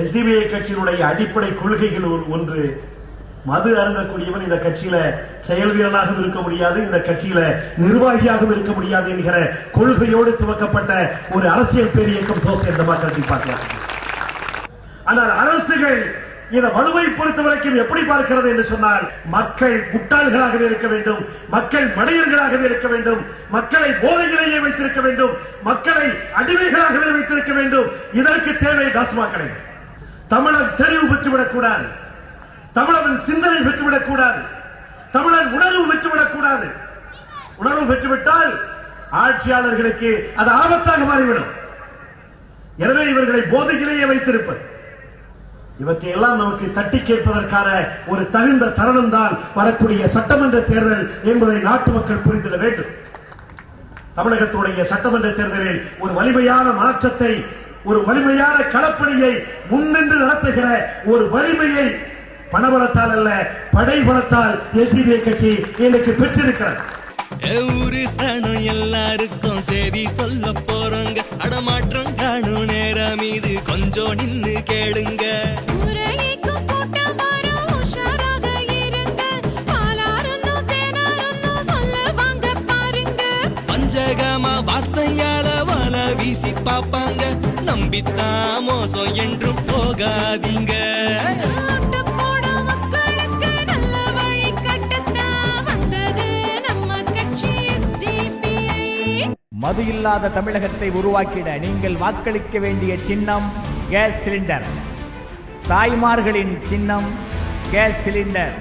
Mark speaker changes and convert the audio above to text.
Speaker 1: SDPI கட்சியினுடைய அடிப்படை கொள்கைகள் ஒன்று. மது அருந்தக்கூடியவன் இந்த கட்சியில செயல் வீரனாகவும் இருக்க முடியாது இந்த கட்சியில நிர்வாகியாகவும் இருக்க முடியாது என்கிற கொள்கையோடு துவக்கப்பட்ட ஒரு அரசியல் பேரியக்கம் சோசியல் டெமோக்ராட்டிக் பார்க்கலாம் ஆனால் அரசுகள் இந்த மதுவை பொறுத்த வரைக்கும் எப்படி பார்க்கிறது என்று சொன்னால் மக்கள் முட்டாள்களாகவே இருக்க வேண்டும் மக்கள் மடையர்களாகவே இருக்க வேண்டும் மக்களை போதையிலேயே வைத்திருக்க வேண்டும் மக்களை அடிமைகளாகவே வைத்திருக்க வேண்டும். இதற்கு தேவை டாஸ்மாக் கடைகள். தமிழன் தெளிவு பெற்றுவிடக்கூடாது. தமிழன் சிந்தனை பெற்றுவிடக்கூடாது. தமிழன் உணர்வு பெற்றுவிடக்கூடாது. உணர்வு பெற்றுவிட்டால் ஆட்சியாளர்களுக்கு அது ஆபத்தாக மாறிவிடும். எனவே இவர்களை போதையிலேயே வைத்திருப்பது. இவற்றை எல்லாம் நமக்கு தட்டி கேட்பதற்கான ஒரு தகுந்த தருணம் தான் வரக்கூடிய சட்டமன்ற தேர்தல் என்பதை நாட்டு மக்கள் புரிந்திட வேண்டும். தமிழகத்துடைய சட்டமன்ற தேர்தலில் ஒரு வலிமையான மாற்றத்தை ஒரு வலிமையான களப்பணியை முன்னின்று நடத்துகிற ஒரு வலிமையை பணபலத்தால் அல்ல படை பலத்தால் எஸ்டிபிஐ கட்சி இன்னைக்கு பெற்றிருக்கிறது.
Speaker 2: ஊரு சனம் எல்லாருக்கும் செய்தி சொல்ல போறோங்க. அடமாற்றம் காணும் நேரம் இது. கொஞ்சம் நின்னு கேளுங்க.
Speaker 3: ஊரையேக்கும்
Speaker 2: வீசி பாப்பாங்க. நம்பித்தான் மோசம் என்றும் போகாதீங்க.
Speaker 3: ஓட்டு போடும் மக்களுக்கு நல்ல வழி கட்டத்தான் வந்தது நம்ம கட்சி SDPI.
Speaker 4: மது இல்லாத தமிழகத்தை உருவாக்கிட நீங்கள் வாக்களிக்க வேண்டிய சின்னம் கேஸ் சிலிண்டர். தாய்மார்களின் சின்னம் கேஸ் சிலிண்டர்.